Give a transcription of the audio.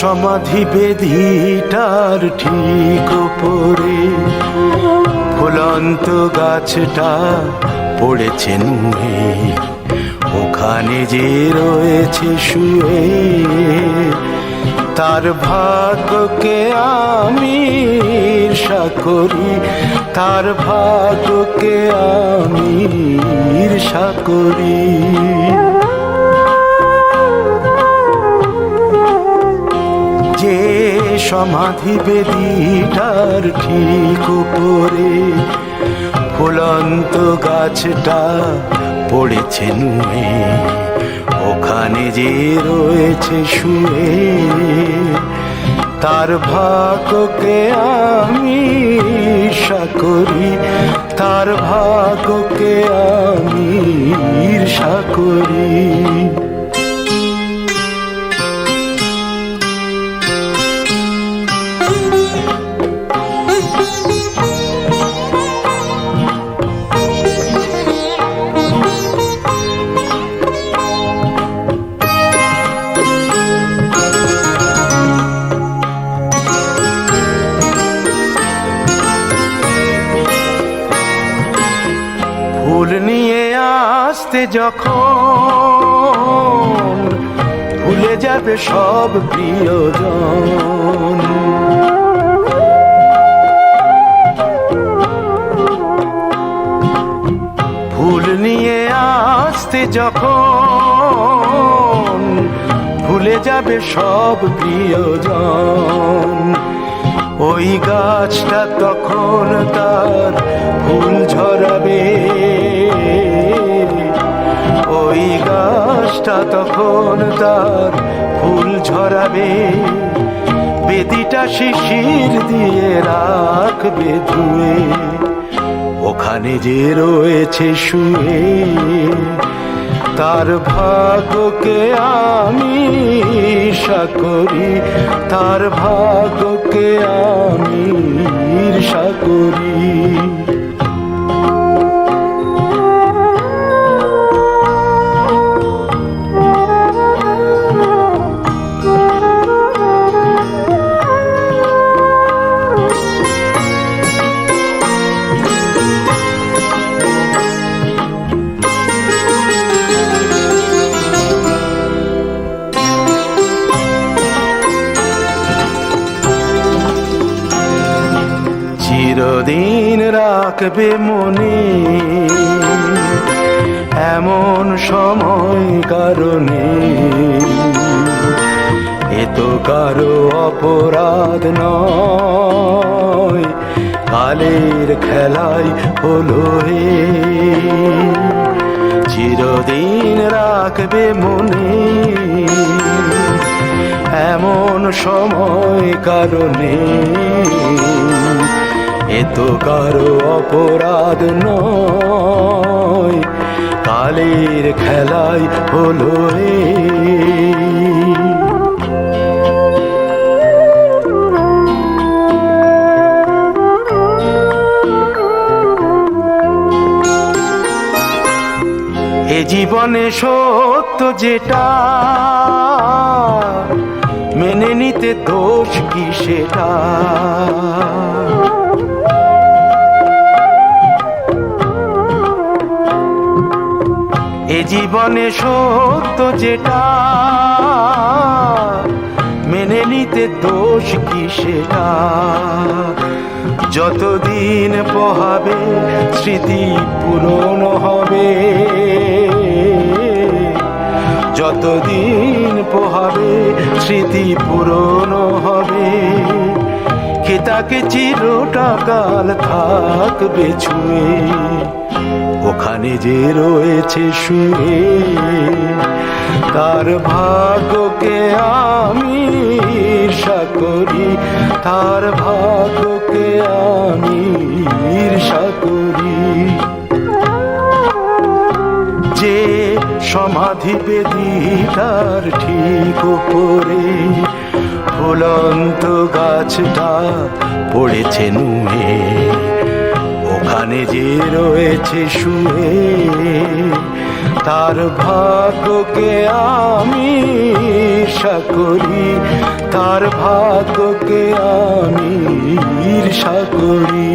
সমাধি বেদিটার ঠিক উপরে ফুলন্ত গাছটা পড়েছে নুয়ে, ওখানে যে রয়েছে শুয়ে। তার ভাগ্যকে আমি ঈর্ষা করি, তার ভাগ্যকে আমি ঈর্ষা করি। সমাধি বেদিটার ঠিক উপরে ফুলন্ত গাছটা পড়েছে নুয়ে, ওখানে যে রয়েছে শুয়ে। তার ভাগ্যকে আমি ঈর্ষা করি, তার ভাগ্যকে আমি ঈর্ষা করি। আসতে যখন ভুলে যাবে সব প্রিয়জন। ফুল নিয়ে আসতে যখন ভুলে যাবে সব প্রিয়জন। ওই গাছটা তখন তার ফুল ঝরাবে। ওই গাছটা তখন তার ফুল ঝরাবে। বেদিটা শিশির দিয়ে রাখবে ধুয়ে। ওখানে যে রয়েছে শুয়ে, তার ভাগ্যকে আমি ঈর্ষা করি। তার ভাগ্যকে আমি ঈর্ষা করি। রাখবে মনে। এমন সময় কারণে এ তো কারও অপরাধ নয়। কালের খেলায় হলো হে। চিরদিন রাখবে মনে। এমন সময় কারণে এ তো কারও অপরাধ নয়। কালের খেলায় হলো রে। এ জীবনে সত্য যেটা, মেনে নিতে দোষ কি সেটা? এ জীবনে সত্য যেটা, মেনে নিতে দোষ কি সেটা? যতদিন পোহাবে, স্মৃতি পূরণ হবে। যতদিন পোহাবে, স্মৃতি পূরণ হবে। তাকে চিরটা কাল থাকবে ছুঁয়ে। ওখানে যে রয়েছে শুয়ে। তার ভাগ্যকে আমি ঈর্ষা করি। তার ভাগ্যকে আমি ঈর্ষা করি। যে সমাধি বেদি তার ঠিক উপরে ফুলন্ত গাছটা পড়েছে নুয়ে। ওখানে যে রয়েছে শুয়ে, তার ভাগ্যকে আমি ঈর্ষা করি। তার ভাগ্যকে আমি ঈর্ষা করি।